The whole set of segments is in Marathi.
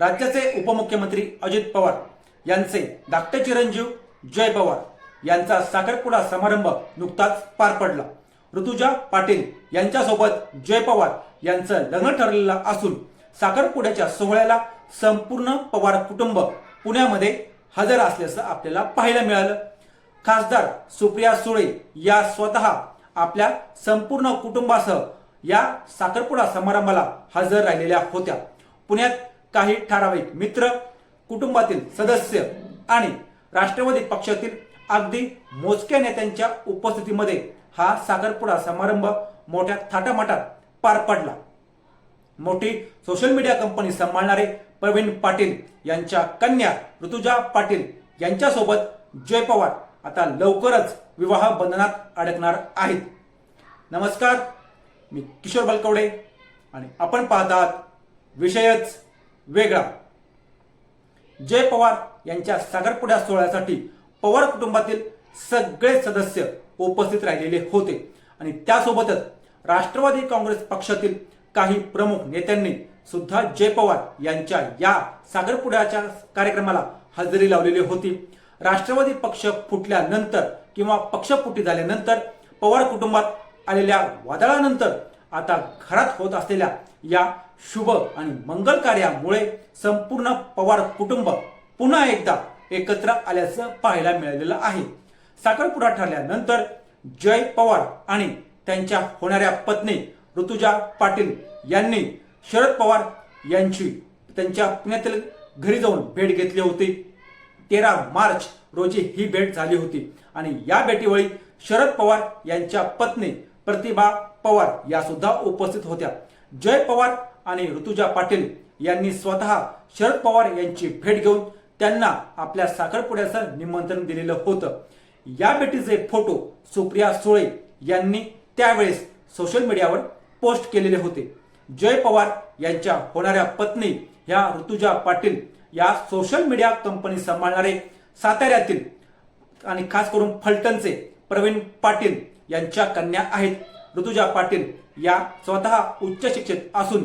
राज्याचे उपमुख्यमंत्री अजित पवार यांचे धाकटे चिरंजीव जय पवार यांचा साखरपुडा समारंभ नुकताच पार पडला. ऋतुजा पाटील यांच्यासोबत जय पवार यांचं लग्न ठरलेलं असून साखरपुड्याच्या सोहळ्याला संपूर्ण पवार कुटुंब पुण्यामध्ये हजर असल्याचं आपल्याला पाहायला मिळालं. खासदार सुप्रिया सुळे या स्वतः आपल्या संपूर्ण कुटुंबासह या साखरपुडा समारंभाला हजर राहिलेल्या होत्या. पुण्यात काही ठराविक मित्र कुटुंबातील सदस्य आणि राष्ट्रवादी पक्षातील अगदी मोजक्या नेत्यांच्या उपस्थितीमध्ये हा साखरपुडा समारंभ मोठ्या थाटामाटात पार पडला. मोठी सोशल मीडिया कंपनी सांभाळणारे प्रवीण पाटील यांच्या कन्या ऋतुजा पाटील यांच्यासोबत जय पवार आता लवकरच विवाह बंधनात अडकणार आहेत. नमस्कार मी किशोर बलकवडे आणि आपण पाहतात विषयच वेगळा. जय पवार यांच्या सागरपुड्या सोहळ्यासाठी पवार कुटुंबातील सगळे सदस्य उपस्थित राहिलेले होते. आणि त्यासोबतच राष्ट्रवादी काँग्रेस पक्षातील काही प्रमुख नेत्यांनी सुद्धा जय पवार यांच्या या सागरपुड्याच्या कार्यक्रमाला हजेरी लावलेली होती. राष्ट्रवादी पक्ष फुटल्यानंतर किंवा पक्षफुटी झाल्यानंतर पवार कुटुंबात आलेल्या वादळानंतर आता घरात होत असलेल्या या शुभ आणि मंगल कार्यामुळे संपूर्ण पवार कुटुंब पुन्हा एकदा एकत्र आल्याचं पाहायला मिळालेलं आहे. साखरपुडा ठरल्यानंतर जय पवार आणि त्यांच्या होणाऱ्या पत्नी ऋतुजा पाटील यांनी शरद पवार यांची त्यांच्या पुण्यातील घरी जाऊन भेट घेतली होती. तेरा मार्च रोजी ही भेट झाली होती आणि या भेटीवेळी शरद पवार यांच्या पत्नी प्रतिभा पवार या सुद्धा उपस्थित होत्या. जय पवार आणि ऋतुजा पाटील यांनी स्वतः शरद पवार यांची भेट घेऊन त्यांना आपल्या साखरपुड्याचं निमंत्रण दिलेलं होतं. या भेटीचे फोटो सुप्रिया सुळे यांनी त्यावेळेस सोशल मीडियावर पोस्ट केलेले होते. जय पवार यांच्या होणाऱ्या पत्नी ह्या ऋतुजा पाटील या सोशल मीडिया कंपनी सांभाळणारे साताऱ्यातील आणि खास करून फलटणचे प्रवीण पाटील यांच्या कन्या आहेत. ऋतुजा पाटील या स्वतः उच्च शिक्षित असून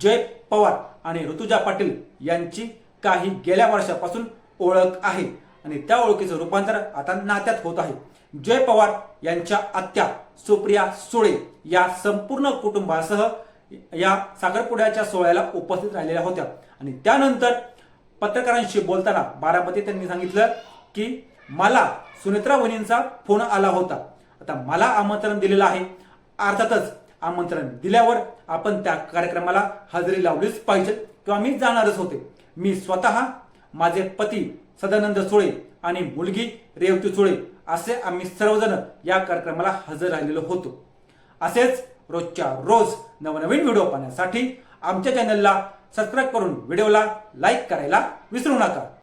जय पवार आणि ऋतुजा पाटील यांची काही गेल्या वर्षापासून ओळख आहे. आणि त्या ओळखीचं रूपांतर आता नात्यात होत आहे. जय पवार यांच्या आत्या सुप्रिया सुळे या संपूर्ण कुटुंबासह या साखरपुड्याच्या सोहळ्याला उपस्थित राहिलेल्या होत्या. आणि त्यानंतर पत्रकारांशी बोलताना बारामती त्यांनी सांगितलं की मला सुनेत्रा वहिनींचा फोन आला होता. आता मला आमंत्रण दिलेलं आहे. अर्थातच आमंत्रण दिल्यावर आपण त्या कार्यक्रमाला हजेरी लावलीच पाहिजे. किंवा मी जाणारच होते. मी स्वतः माझे पती सदानंद सुळे आणि मुलगी रेवती सुळे असे आम्ही सर्वजण या कार्यक्रमाला हजर राहिलेलो होतो. असेच रोजच्या रोज नवनवीन व्हिडिओ पाहण्यासाठी आमच्या चॅनलला सबस्क्राईब करून व्हिडिओला लाईक करायला विसरू नका.